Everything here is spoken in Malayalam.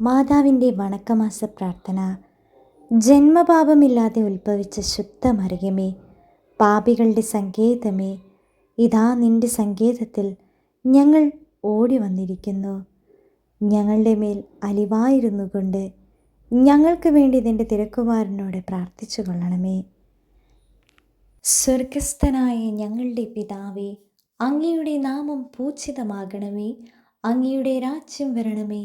മാതാവിന്റെ വണക്കമാസ പ്രാർത്ഥന. ജന്മപാപമില്ലാതെ ഉത്ഭവിച്ച ശുദ്ധമറിയമേ പാപികളുടെ സങ്കേതമേ ഇതാ നിന്റെ സങ്കേതത്തിൽ ഞങ്ങൾ ഓടി വന്നിരിക്കുന്നു ഞങ്ങളുടെ മേൽ അലിവായിരുന്നു കൊണ്ട് ഞങ്ങൾക്ക് വേണ്ടി നിന്റെ തിരക്കുമാരനോട് പ്രാർത്ഥിച്ചു കൊള്ളണമേ. സ്വർഗസ്ഥനായ ഞങ്ങളുടെ പിതാവേ അങ്ങയുടെ നാമം പൂജിതമാകണമേ അങ്ങയുടെ രാജ്യം വരണമേ